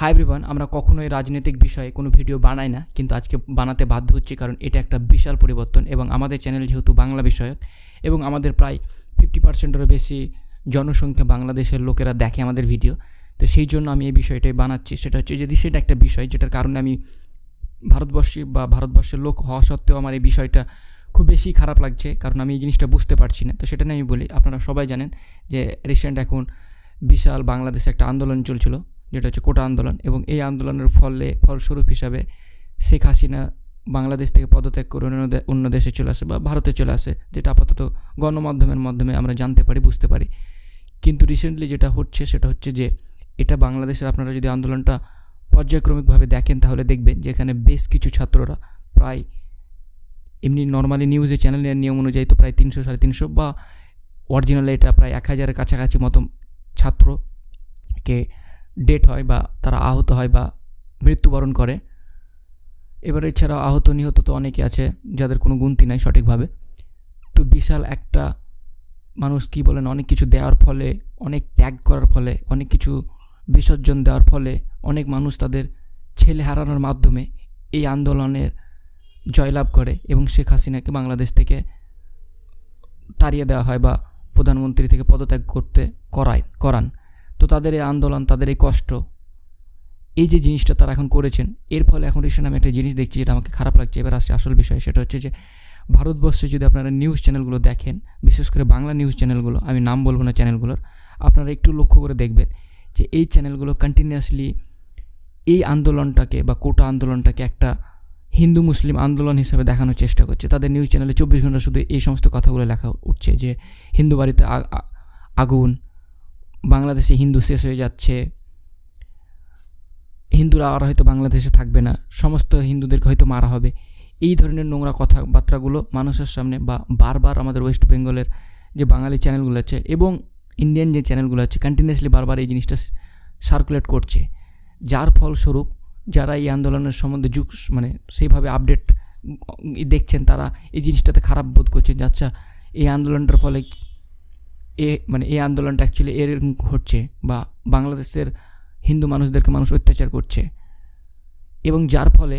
Hi everyone আমরা কখনোই রাজনৈতিক বিষয়ে কোনো ভিডিও বানাই না, কিন্তু আজকে বানাতে বাধ্য হচ্ছি কারণ এটা একটা বিশাল পরিবর্তন এবং আমাদের চ্যানেল যেহেতু বাংলা বিষয়ক এবং আমাদের প্রায় ফিফটি পার্সেন্টেরও বেশি জনসংখ্যা বাংলাদেশের লোকেরা দেখে আমাদের ভিডিও, তো সেই জন্য আমি এই বিষয়টাই বানাচ্ছি। সেটা হচ্ছে যে রিসেন্ট একটা বিষয়, যেটার কারণে আমি ভারতবর্ষী বা ভারতবর্ষের লোক হওয়া সত্ত্বেও আমার এই বিষয়টা খুব বেশি খারাপ লাগছে, কারণ আমি এই জিনিসটা বুঝতে পারছি না। তো সেটা নিয়ে আমি বলি, আপনারা সবাই জানেন যে রিসেন্ট এখন বিশাল বাংলাদেশে একটা আন্দোলন চলছিল। যেটা হচ্ছে কোটা আন্দোলন এবং এই আন্দোলনের ফলে, ফলস্বরূপ হিসাবে শেখ হাসিনা বাংলাদেশ থেকে পদত্যাগ করে অন্য অন্য দেশে চলে আসে বা ভারতে চলে আসে, যেটা আপাতত গণমাধ্যমের মাধ্যমে আমরা জানতে পারি, বুঝতে পারি। কিন্তু রিসেন্টলি যেটা হচ্ছে সেটা হচ্ছে যে, এটা বাংলাদেশের আপনারা যদি আন্দোলনটা পর্যায়ক্রমিকভাবে দেখেন তাহলে দেখবেন যে এখানে বেশ কিছু ছাত্ররা প্রায় এমনি নর্মালি নিউজে চ্যানেলের নিয়ম অনুযায়ী তো প্রায় তিনশো, সাড়ে তিনশো বা অরিজিনাল এটা প্রায় এক হাজারের কাছাকাছি মতো ছাত্রকে ডেট হয় বা তারা আহত হয় বা মৃত্যুবরণ করে। এবার এছাড়াও আহত নিহত তো অনেকে আছে যাদের কোনো গুনতি নাই সঠিকভাবে। তো বিশাল একটা মানুষ কি বলেন, অনেক কিছু দেওয়ার ফলে, অনেক ত্যাগ করার ফলে, অনেক কিছু বিসর্জন দেওয়ার ফলে অনেক মানুষ তাদের ছেলে হারানোর মাধ্যমে এই আন্দোলনের জয়লাভ করে এবং শেখ হাসিনাকে বাংলাদেশ থেকে তাড়িয়ে দেওয়া হয় বা প্রধানমন্ত্রী থেকে পদত্যাগ করতে করায়, করান। তো তাদের এই আন্দোলন, তাদের এই কষ্ট, এই যে জিনিসটা তারা এখন করেছেন, এর ফলে এখন রিসেন্ট আমি একটা জিনিস দেখছি যেটা আমাকে খারাপ লাগছে। এবার আসছে আসল বিষয়, সেটা হচ্ছে যে ভারতবর্ষে যদি আপনারা নিউজ চ্যানেলগুলো দেখেন, বিশেষ করে বাংলা নিউজ চ্যানেলগুলো আমি নাম বলব না চ্যানেলগুলোর আপনারা একটু লক্ষ্য করে দেখবেন যে এই চ্যানেলগুলো কন্টিনিউয়াসলি এই আন্দোলনটাকে বা কোটা আন্দোলনটাকে একটা হিন্দু মুসলিম আন্দোলন হিসাবে দেখানোর চেষ্টা করছে। তাদের নিউজ চ্যানেলে চব্বিশ ঘণ্টা শুধু এই সমস্ত কথাগুলো লেখা উঠছে যে হিন্দু বাড়িতে আগুন বাংলাদেশে হিন্দু শেষ হয়ে যাচ্ছে। হিন্দুরা আর হয়তো বাংলাদেশে থাকবে না। সমস্ত হিন্দুদেরকে হয়তো মারা হবে। এই ধরনের নোংরা কথাবার্তাগুলো মানুষের সামনে বা বারবার আমাদের ওয়েস্ট বেঙ্গলের যে বাঙালি চ্যানেলগুলো আছে এবং ইন্ডিয়ান যে চ্যানেলগুলো আছে কন্টিনিউয়াসলি বারবার এই জিনিসটা সার্কুলেট করছে। যার ফলস্বরূপ যারা এই আন্দোলনের সম্বন্ধে যুগ মানে সেইভাবে আপডেট দেখছেন, তারা এই জিনিসটাতে খারাপ বোধ করছেন আচ্ছা এই আন্দোলনটার ফলে এ মানে এই আন্দোলনটা অ্যাকচুয়ালি এরকম হচ্ছে বা বাংলাদেশের হিন্দু মানুষদেরকে মানুষ অত্যাচার করছে। এবং যার ফলে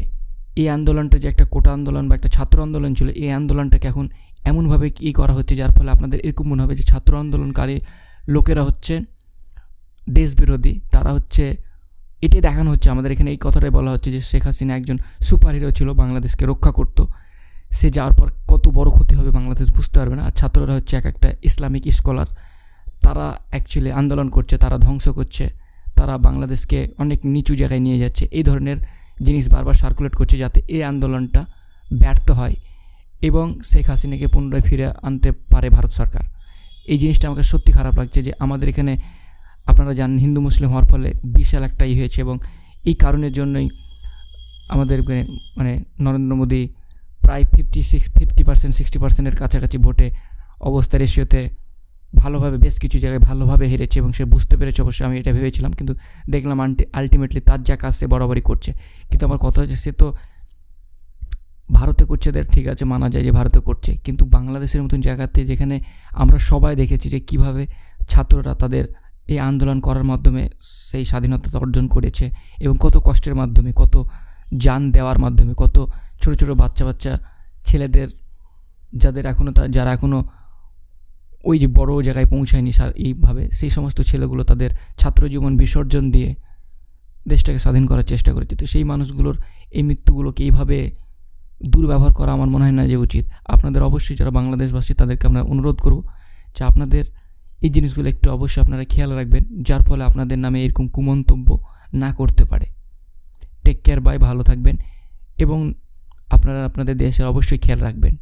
এই আন্দোলনটা যে একটা কোটা আন্দোলন বা একটা ছাত্র আন্দোলন ছিল, এই আন্দোলনটাকে এখন এমনভাবে কী করা হচ্ছে যার ফলে আপনাদের এরকম মনে হবে যে ছাত্র আন্দোলনকারী লোকেরা হচ্ছে দেশবিরোধী, তারা হচ্ছে এটাই দেখানো হচ্ছে। আমাদের এখানে এই কথাটাই বলা হচ্ছে যে শেখ হাসিনা একজন সুপার হিরো ছিল, বাংলাদেশকে রক্ষা করতো। সে যাওয়ার পর কত বড় ক্ষতি হবে বাংলাদেশ বুঝতে পারবে না। আর ছাত্ররা হচ্ছে এক একটা ইসলামিক স্কলার। তারা অ্যাকচুয়ালি আন্দোলন করছে, তারা ধ্বংস করছে। তারা বাংলাদেশকে অনেক নিচু জায়গায় নিয়ে যাচ্ছে। এই ধরনের জিনিস বারবার সার্কুলেট করছে যাতে এই আন্দোলনটা ব্যর্থ হয় এবং শেখ হাসিনাকে পুনরায় ফিরে আনতে পারে ভারত সরকার। এই জিনিসটা আমাকে সত্যি খারাপ লাগছে যে আমাদের এখানে আপনারা জানেন, হিন্দু, মুসলিম হওয়ার ফলে বিশাল একটা ই হয়েছে এবং এই কারণের জন্যই আমাদের মানে- মানে নরেন্দ্র মোদী প্রায় fifty six fifty percent sixty পার্সেন্টের কাছাকাছি ভোটে অবস্থা রেশিওতে ভালোভাবে, বেশ কিছু জায়গায় ভালোভাবে হেরেছে এবং সে বুঝতে পেরেছে অবশ্যই, আমি এটা ভেবেছিলাম। কিন্তু দেখলাম আলটিমেটলি তার যা কাজ সে বরাবরই করছে। কিন্তু আমার কথা হচ্ছে, সে তো ভারতে করছে তার ঠিক আছে, মানা যায় যে ভারতে করছে। কিন্তু বাংলাদেশের মতন জায়গাতে যেখানে আমরা সবাই দেখেছি যে কীভাবে ছাত্ররা তাদের এই আন্দোলন করার মাধ্যমে সেই স্বাধীনতা অর্জন করেছে এবং কত কষ্টের মাধ্যমে, কত যান দেওয়ার মাধ্যমে। কত ছোট ছোট বাচ্চা বাচ্চা ছেলেদের যাদের এখনও তা যারা এখনও ওই যে বড় জায়গায় পৌঁছায়নি এইভাবে, সেই সমস্ত ছেলেগুলো তাদের ছাত্র জীবন বিসর্জন দিয়ে দেশটাকে স্বাধীন করার চেষ্টা করেছে। তো সেই মানুষগুলোর এই মৃত্যুগুলোকে এইভাবে দুর্ব্যবহার করা আমার মনে হয় না যে উচিত। আপনাদের অবশ্যই যারা বাংলাদেশবাসী, তাদেরকে আমরা অনুরোধ করব যে আপনাদের এই জিনিসগুলো একটু অবশ্যই আপনারা খেয়াল রাখবেন, যার ফলে আপনাদের নামে এরকম কুমন্তব্য না করতে পারে। টেক কেয়ার বাই ভালো থাকবেন এবং আপনারা আপনাদের দেশের অবশ্যই খেয়াল রাখবেন।